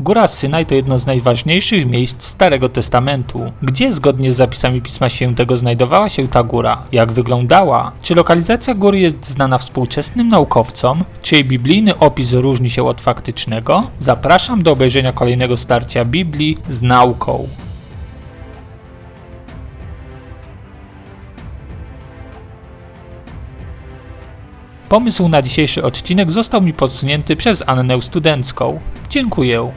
Góra Synaj to jedno z najważniejszych miejsc Starego Testamentu. Gdzie zgodnie z zapisami Pisma Świętego znajdowała się ta góra? Jak wyglądała? Czy lokalizacja góry jest znana współczesnym naukowcom? Czy jej biblijny opis różni się od faktycznego? Zapraszam do obejrzenia kolejnego starcia Biblii z nauką. Pomysł na dzisiejszy odcinek został mi podsunięty przez Annę Studencką. Dziękuję.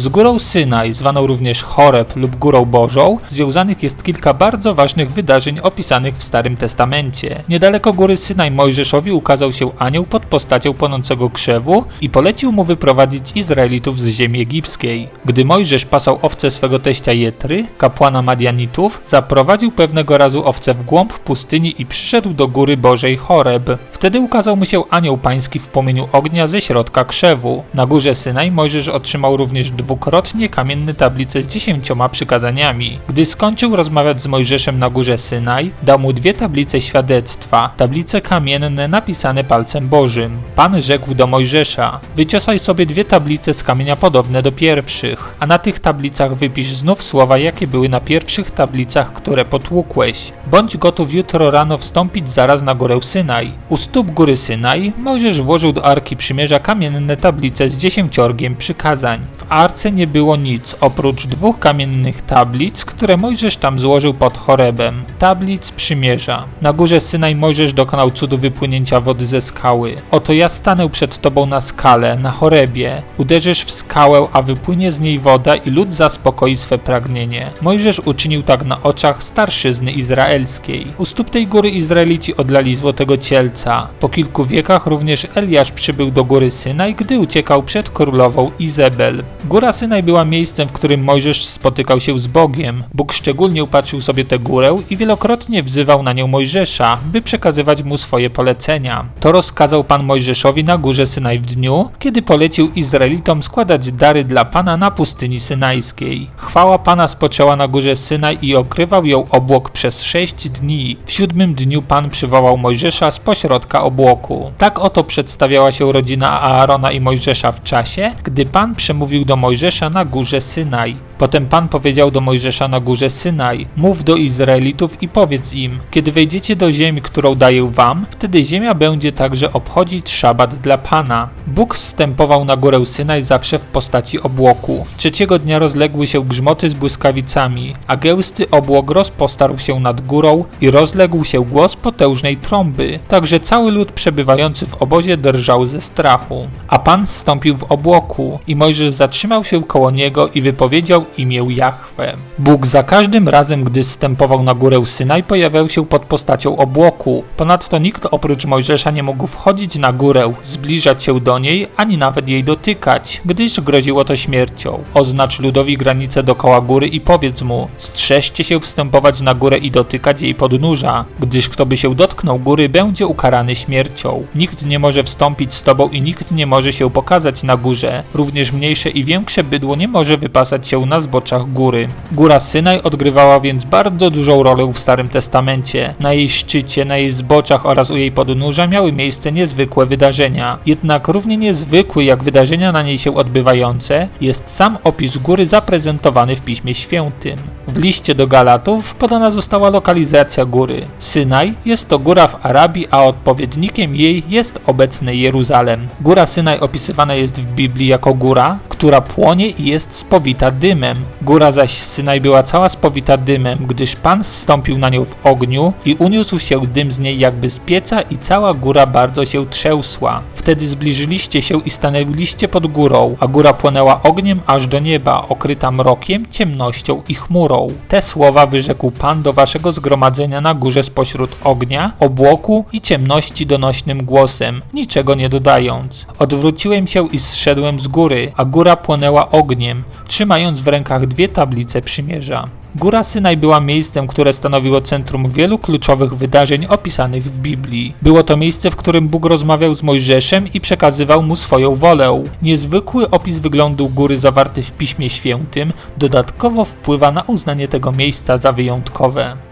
Z górą Synaj, zwaną również Choreb lub Górą Bożą, związanych jest kilka bardzo ważnych wydarzeń opisanych w Starym Testamencie. Niedaleko góry Synaj Mojżeszowi ukazał się anioł pod postacią płonącego krzewu i polecił mu wyprowadzić Izraelitów z ziemi egipskiej. Gdy Mojżesz pasał owce swego teścia Jetry, kapłana Madianitów, zaprowadził pewnego razu owce w głąb pustyni i przyszedł do góry Bożej Choreb. Wtedy ukazał mu się anioł pański w płomieniu ognia ze środka krzewu. Na górze Synaj Mojżesz otrzymał również dwukrotnie kamienne tablice z dziesięcioma przykazaniami. Gdy skończył rozmawiać z Mojżeszem na górze Synaj, dał mu dwie tablice świadectwa, tablice kamienne napisane palcem Bożym. Pan rzekł do Mojżesza: Wyciosaj sobie dwie tablice z kamienia podobne do pierwszych, a na tych tablicach wypisz znów słowa, jakie były na pierwszych tablicach, które potłukłeś. Bądź gotów jutro rano wstąpić zaraz na górę Synaj. Stóp góry Synaj Mojżesz włożył do Arki Przymierza kamienne tablice z dziesięciorgiem przykazań. W arce nie było nic oprócz dwóch kamiennych tablic, które Mojżesz tam złożył pod Chorebem. Tablic przymierza. Na górze Synaj Mojżesz dokonał cudu wypłynięcia wody ze skały. Oto ja stanę przed tobą na skale, na Chorebie. Uderzysz w skałę, a wypłynie z niej woda i lud zaspokoi swe pragnienie. Mojżesz uczynił tak na oczach starszyzny izraelskiej. U stóp tej góry Izraelici odlali złotego cielca. Po kilku wiekach również Eliasz przybył do góry Synaj, gdy uciekał przed królową Izebel. Góra Synaj była miejscem, w którym Mojżesz spotykał się z Bogiem. Bóg szczególnie upatrzył sobie tę górę i wielokrotnie wzywał na nią Mojżesza, by przekazywać mu swoje polecenia. To rozkazał Pan Mojżeszowi na górze Synaj w dniu, kiedy polecił Izraelitom składać dary dla Pana na pustyni synajskiej. Chwała Pana spoczęła na górze Synaj i okrywał ją obłok przez sześć dni. W siódmym dniu Pan przywołał Mojżesza z pośrodka obłoku. Tak oto przedstawiała się rodzina Aarona i Mojżesza w czasie, gdy Pan przemówił do Mojżesza na górze Synaj. Potem Pan powiedział do Mojżesza na górze Synaj: Mów do Izraelitów i powiedz im: Kiedy wejdziecie do ziemi, którą daję wam, wtedy ziemia będzie także obchodzić szabat dla Pana. Bóg zstępował na górę Synaj zawsze w postaci obłoku. Trzeciego dnia rozległy się grzmoty z błyskawicami, a gęsty obłok rozpostarł się nad górą i rozległ się głos potężnej trąby, także cały lud przebywający w obozie drżał ze strachu. A Pan zstąpił w obłoku i Mojżesz zatrzymał się koło niego i wypowiedział imię Jahwe. Bóg za każdym razem, gdy zstępował na górę Synaj, pojawiał się pod postacią obłoku. Ponadto nikt oprócz Mojżesza nie mógł wchodzić na górę, zbliżać się do niej, ani nawet jej dotykać, gdyż groziło to śmiercią. Oznacz ludowi granicę dookoła góry i powiedz mu, strzeżcie się wstępować na górę i dotykać jej podnóża, gdyż kto by się dotknął góry, będzie ukarany śmiercią. Nikt nie może wstąpić z tobą i nikt nie może się pokazać na górze. Również mniejsze i większe bydło nie może wypasać się na zboczach góry. Góra Synaj odgrywała więc bardzo dużą rolę w Starym Testamencie. Na jej szczycie, na jej zboczach oraz u jej podnóża miały miejsce niezwykłe wydarzenia. Jednak równie niezwykły jak wydarzenia na niej się odbywające jest sam opis góry zaprezentowany w Piśmie Świętym. W liście do Galatów podana została lokalizacja góry. Synaj jest to góra w Arabii, a odpowiednikiem jej jest obecny Jeruzalem. Góra Synaj opisywana jest w Biblii jako góra, która płonie i jest spowita dymem. Góra zaś Synaj była cała spowita dymem, gdyż Pan zstąpił na nią w ogniu i uniósł się dym z niej jakby z pieca i cała góra bardzo się trzęsła. Wtedy zbliżyliście się i stanęliście pod górą, a góra płonęła ogniem aż do nieba, okryta mrokiem, ciemnością i chmurą. Te słowa wyrzekł Pan do waszego zgromadzenia na górze spośród ognia, obłoku i ciemności donośnym głosem, niczego nie dodając. Odwróciłem się i zszedłem z góry, a góra płonęła ogniem, trzymając w rękach dwie tablice przymierza. Góra Synaj była miejscem, które stanowiło centrum wielu kluczowych wydarzeń opisanych w Biblii. Było to miejsce, w którym Bóg rozmawiał z Mojżeszem i przekazywał mu swoją wolę. Niezwykły opis wyglądu góry zawarty w Piśmie Świętym dodatkowo wpływa na uznanie tego miejsca za wyjątkowe.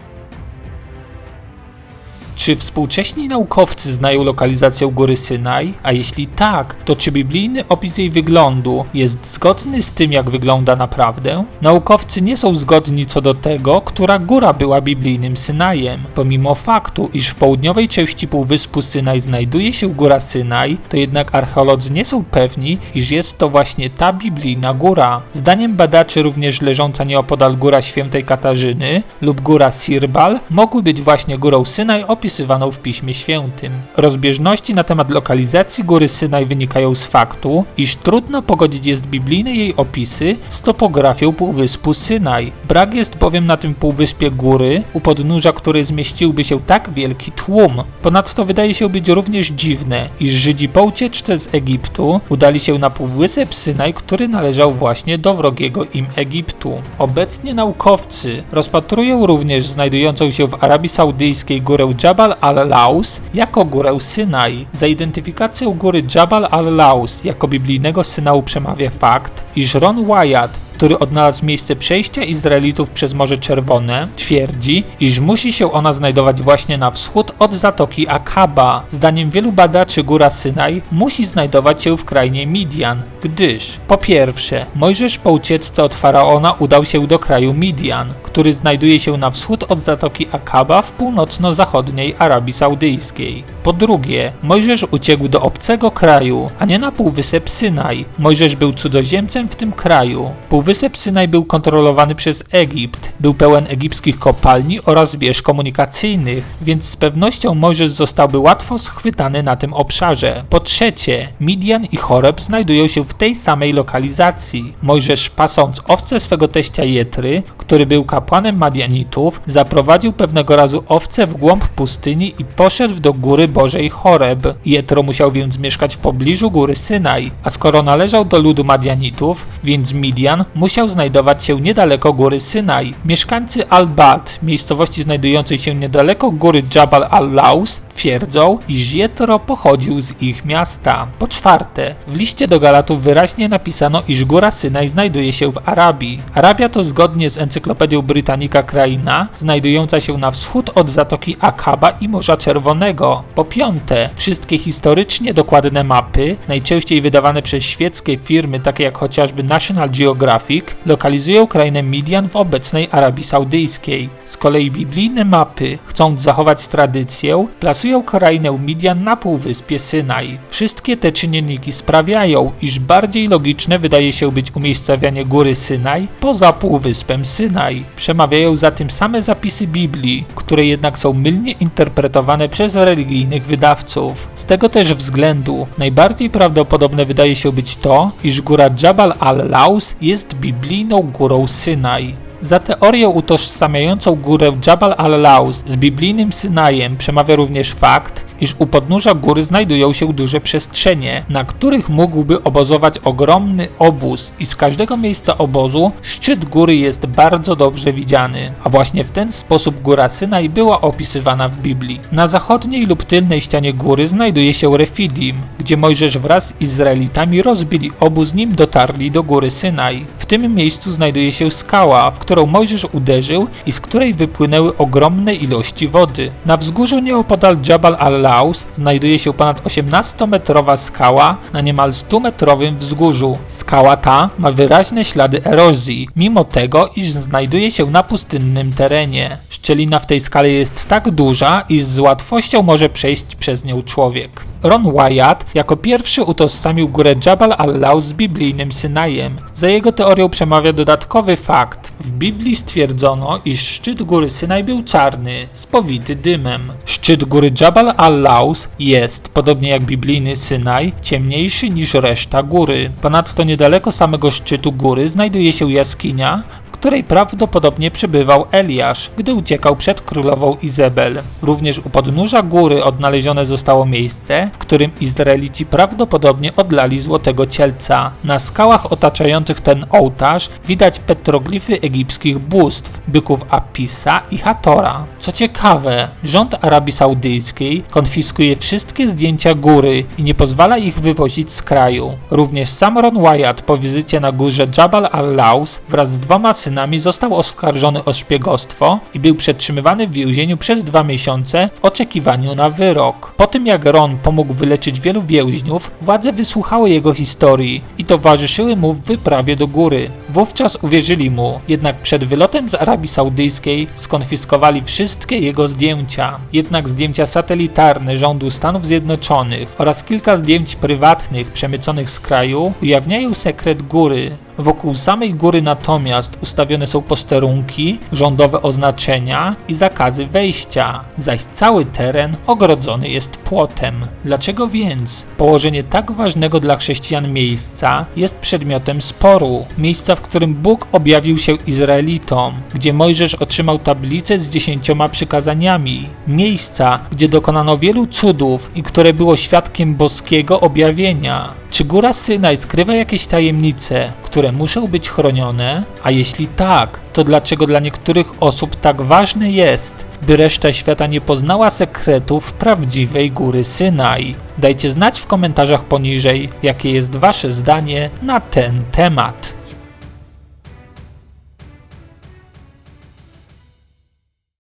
Czy współcześni naukowcy znają lokalizację góry Synaj? A jeśli tak, to czy biblijny opis jej wyglądu jest zgodny z tym, jak wygląda naprawdę? Naukowcy nie są zgodni co do tego, która góra była biblijnym Synajem. Pomimo faktu, iż w południowej części półwyspu Synaj znajduje się góra Synaj, to jednak archeolodzy nie są pewni, iż jest to właśnie ta biblijna góra. Zdaniem badaczy również leżąca nieopodal góra świętej Katarzyny lub góra Sirbal mogły być właśnie górą Synaj opisywaną w Piśmie Świętym. Rozbieżności na temat lokalizacji góry Synaj wynikają z faktu, iż trudno pogodzić jest biblijne jej opisy z topografią półwyspu Synaj. Brak jest bowiem na tym półwyspie góry, u podnóża której zmieściłby się tak wielki tłum. Ponadto wydaje się być również dziwne, iż Żydzi po ucieczce z Egiptu udali się na półwysep Synaj, który należał właśnie do wrogiego im Egiptu. Obecnie naukowcy rozpatrują również znajdującą się w Arabii Saudyjskiej górę Jabal al-Laus jako górę Synaj. Za identyfikacją góry Jabal al-Laus jako biblijnego synału przemawia fakt, iż Ron Wyatt który odnalazł miejsce przejścia Izraelitów przez Morze Czerwone, twierdzi, iż musi się ona znajdować właśnie na wschód od Zatoki Akaba. Zdaniem wielu badaczy góra Synaj musi znajdować się w krainie Midian, gdyż po pierwsze, Mojżesz po ucieczce od Faraona udał się do kraju Midian, który znajduje się na wschód od Zatoki Akaba w północno-zachodniej Arabii Saudyjskiej. Po drugie, Mojżesz uciekł do obcego kraju, a nie na półwysep Synaj. Mojżesz był cudzoziemcem w tym kraju. Półwysep Synaj był kontrolowany przez Egipt, był pełen egipskich kopalni oraz wież komunikacyjnych, więc z pewnością Mojżesz zostałby łatwo schwytany na tym obszarze. Po trzecie, Midian i Choreb znajdują się w tej samej lokalizacji. Mojżesz pasąc owce swego teścia Jetry, który był kapłanem Madianitów, zaprowadził pewnego razu owce w głąb pustyni i poszedł do góry Bożej Choreb. Jetro musiał więc mieszkać w pobliżu góry Synaj, a skoro należał do ludu Madianitów, więc Midian musiał znajdować się niedaleko góry Synaj. Mieszkańcy Al-Bad, miejscowości znajdującej się niedaleko góry Jabal al-Laus, twierdzą, iż Jetro pochodził z ich miasta. Po czwarte, w liście do Galatów wyraźnie napisano, iż góra Synaj znajduje się w Arabii. Arabia to zgodnie z encyklopedią Britannica kraina, znajdująca się na wschód od Zatoki Akaba i Morza Czerwonego. Po piąte, wszystkie historycznie dokładne mapy, najczęściej wydawane przez świeckie firmy takie jak chociażby National Geographic, lokalizują krainę Midian w obecnej Arabii Saudyjskiej. Z kolei biblijne mapy, chcąc zachować tradycję, plasują krainę Midian na półwyspie Synaj. Wszystkie te czynniki sprawiają, iż bardziej logiczne wydaje się być umiejscowianie góry Synaj poza półwyspem Synaj. Przemawiają za tym same zapisy Biblii, które jednak są mylnie interpretowane przez religijnych wydawców. Z tego też względu najbardziej prawdopodobne wydaje się być to, iż góra Jabal al-Laus jest biblijną górą Synaj. Za teorię utożsamiającą górę Jabal al-Laus z biblijnym Synajem przemawia również fakt, iż u podnóża góry znajdują się duże przestrzenie, na których mógłby obozować ogromny obóz i z każdego miejsca obozu szczyt góry jest bardzo dobrze widziany, a właśnie w ten sposób góra Synaj była opisywana w Biblii. Na zachodniej lub tylnej ścianie góry znajduje się Refidim, gdzie Mojżesz wraz z Izraelitami rozbili obóz nim dotarli do góry Synaj. W tym miejscu znajduje się skała, w którą Mojżesz uderzył i z której wypłynęły ogromne ilości wody. Na wzgórzu nieopodal Jabal znajduje się ponad 18-metrowa skała na niemal 100-metrowym wzgórzu. Skała ta ma wyraźne ślady erozji, mimo tego, iż znajduje się na pustynnym terenie. Szczelina w tej skale jest tak duża, iż z łatwością może przejść przez nią człowiek. Ron Wyatt jako pierwszy utożsamił górę Jabal al-Laus z biblijnym Synajem. Za jego teorią przemawia dodatkowy fakt. W Biblii stwierdzono, iż szczyt góry Synaj był czarny, spowity dymem. Szczyt góry Jabal al-Laus jest, podobnie jak biblijny Synaj, ciemniejszy niż reszta góry. Ponadto niedaleko samego szczytu góry znajduje się jaskinia, której prawdopodobnie przebywał Eliasz, gdy uciekał przed królową Izabel. Również u podnóża góry odnalezione zostało miejsce, w którym Izraelici prawdopodobnie odlali złotego cielca. Na skałach otaczających ten ołtarz widać petroglify egipskich bóstw, byków Apisa i Hatora. Co ciekawe, rząd Arabii Saudyjskiej konfiskuje wszystkie zdjęcia góry i nie pozwala ich wywozić z kraju. Również sam Ron Wyatt po wizycie na górze Jabal al-Laus wraz z dwoma synami asasynami, został oskarżony o szpiegostwo i był przetrzymywany w więzieniu przez dwa miesiące w oczekiwaniu na wyrok. Po tym jak Ron pomógł wyleczyć wielu więźniów, władze wysłuchały jego historii i towarzyszyły mu w wyprawie do góry. Wówczas uwierzyli mu, jednak przed wylotem z Arabii Saudyjskiej skonfiskowali wszystkie jego zdjęcia. Jednak zdjęcia satelitarne rządu Stanów Zjednoczonych oraz kilka zdjęć prywatnych przemyconych z kraju ujawniają sekret góry. Wokół samej góry natomiast ustawione są posterunki, rządowe oznaczenia i zakazy wejścia, zaś cały teren ogrodzony jest płotem. Dlaczego więc położenie tak ważnego dla chrześcijan miejsca jest przedmiotem sporu? Miejsca, w którym Bóg objawił się Izraelitom, gdzie Mojżesz otrzymał tablicę z dziesięcioma przykazaniami, miejsca, gdzie dokonano wielu cudów i które było świadkiem boskiego objawienia. Czy góra Synaj skrywa jakieś tajemnice, które muszą być chronione? A jeśli tak, to dlaczego dla niektórych osób tak ważne jest, by reszta świata nie poznała sekretów prawdziwej góry Synaj? Dajcie znać w komentarzach poniżej, jakie jest Wasze zdanie na ten temat.